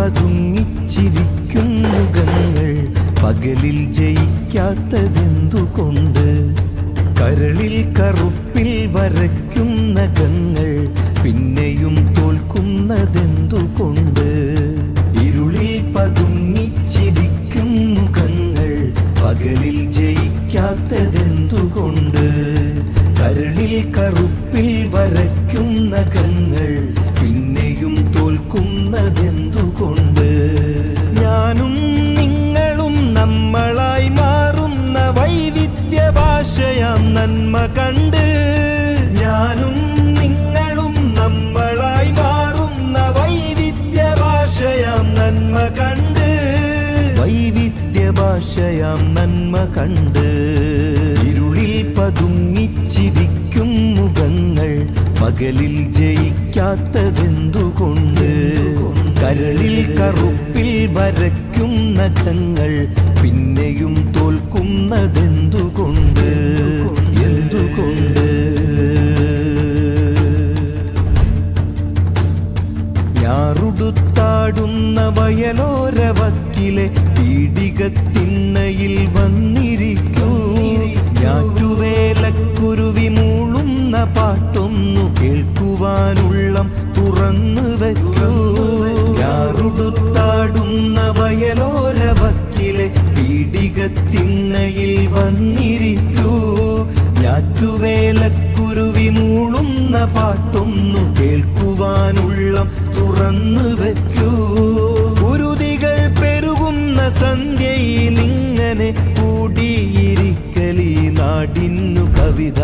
പതുങ്ങിച്ചിരിക്കും മുഖങ്ങൾ പകലിൽ ജയിക്കാത്തതെന്തുകൊണ്ട്? കരളിൽ കറുപ്പിൽ വരയ്ക്കും നഖങ്ങൾ പിന്നെയും തോൽക്കുന്നതെന്തുകൊണ്ട്? ഇരുളിൽ പതുങ്ങിച്ചിരിക്കും മുഖങ്ങൾ പകലിൽ ജയിക്കാത്തതെന്തുകൊണ്ട്? കരളിൽ കറുപ്പിൽ വരയ്ക്കും തോൽക്കുന്നതെന്തുകൊണ്ട് ഞാനും നിങ്ങളും നമ്മളായി മാറുന്ന വൈവിധ്യ ഭാഷയാം നന്മ കണ്ട്. ഞാനും നിങ്ങളും നമ്മളായി മാറുന്ന വൈവിധ്യ ഭാഷയാം നന്മ കണ്ട്. വൈവിധ്യ ഭാഷയാം നന്മ കണ്ട്. ഇരുളിൽ പതുങ്ങിച്ചിരിക്കും മുഖങ്ങൾ പകലിൽ ജയിക്കാത്തതെന്തുകൊണ്ട്? കരളിൽ കറുപ്പിൽ വരയ്ക്കും നഖങ്ങൾ പിന്നെയും തോൽക്കുന്നതെന്തുകൊണ്ട്? എന്തുകൊണ്ട്? ഞാറുടുത്താടുന്ന വയലോരവക്കിലെ പീഡികത്തിണ്ണയിൽ വന്നിരിക്കൂ. ഞാറ്റുവേലക്കുരുവി മൂളുന്ന പാട്ടൊന്നു കേൾക്കുവാനുള്ളം തുറന്നു വയ്ക്കൂ ഞാറുടുത്താടുന്ന വയലോരവക്കിലെ പീഡികത്തിണ്ണയിൽ വന്നിരിക്കൂ. ഞാറ്റുവേലക്കുരുവി മൂളുന്ന പാട്ടൊന്നു കേൾക്കുവാനുള്ളം തുറന്നു വയ്ക്കൂ കുരുതികൾ പെരുകുന്ന സന്ധ്യയിൽ ഇങ്ങനെ കൂടിയിരിക്കലി നാടിന്നു കവിത.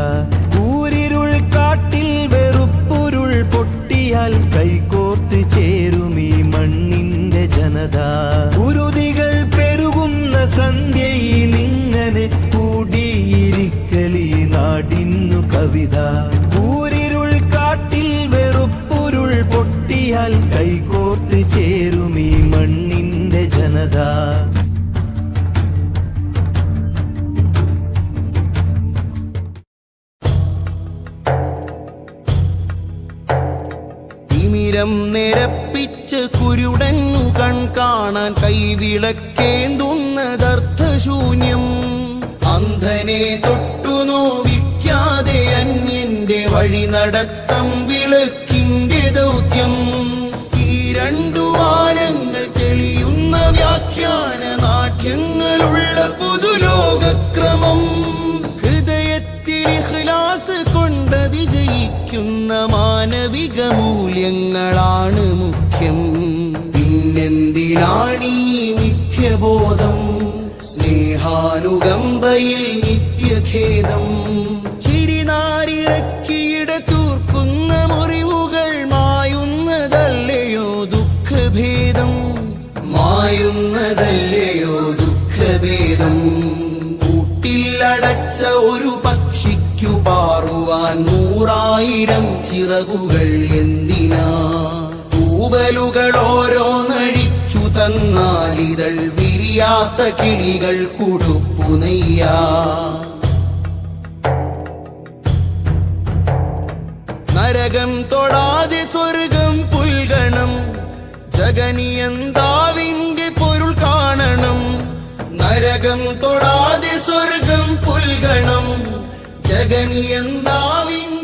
പൊട്ടിയാൽ കൈകോർത്ത് ചേരും ഈ മണ്ണിന്റെ ജനത. തിമിരം നിരപ്പിച്ച് കുരുടന്നു കൺ കാണാൻ കൈവിളക്കേന്തുന്നതർത്ഥശൂന്യം. അന്ധനെ തൊട്ടു നോവിക്കാതെ അന്യന്റെ വഴി നടത്തം വിളക്കിന്റെ ദൗത്യം. വ്യാഖ്യാന നാട്യങ്ങളുള്ള പുതുലോകക്രമം. ഹൃദയത്തിൽ ഹിലാസ് കൊണ്ടതി ജയിക്കുന്ന മാനവിക മൂല്യങ്ങളാണ് മുഖ്യം. പിന്നെന്തിനാണീ മിഥ്യബോധം? സ്നേഹാനുകമ്പയിൽ നിത്യഖേദം മായുന്നതല്ലയോ ദുഃഖഭേദം കൂട്ടിലടച്ച ഒരു പക്ഷിക്കു പാറുവാൻ നൂറായിരം ചിറകുകൾ എന്തിനാ? തൂവലുകൾ ഓരോ നഴിച്ചു തന്നാലിതൾ വിരിയാത്ത കിളികൾ കുടുപ്പുനെയ്യാ നരകം തൊടാതെ സ്വർഗം പുൽഗണം ജഗനിയന്താവിൻ നരകം തൊടാതെ സ്വർഗം പുൽഗണം. ജഗനിയന്താവിന്റെ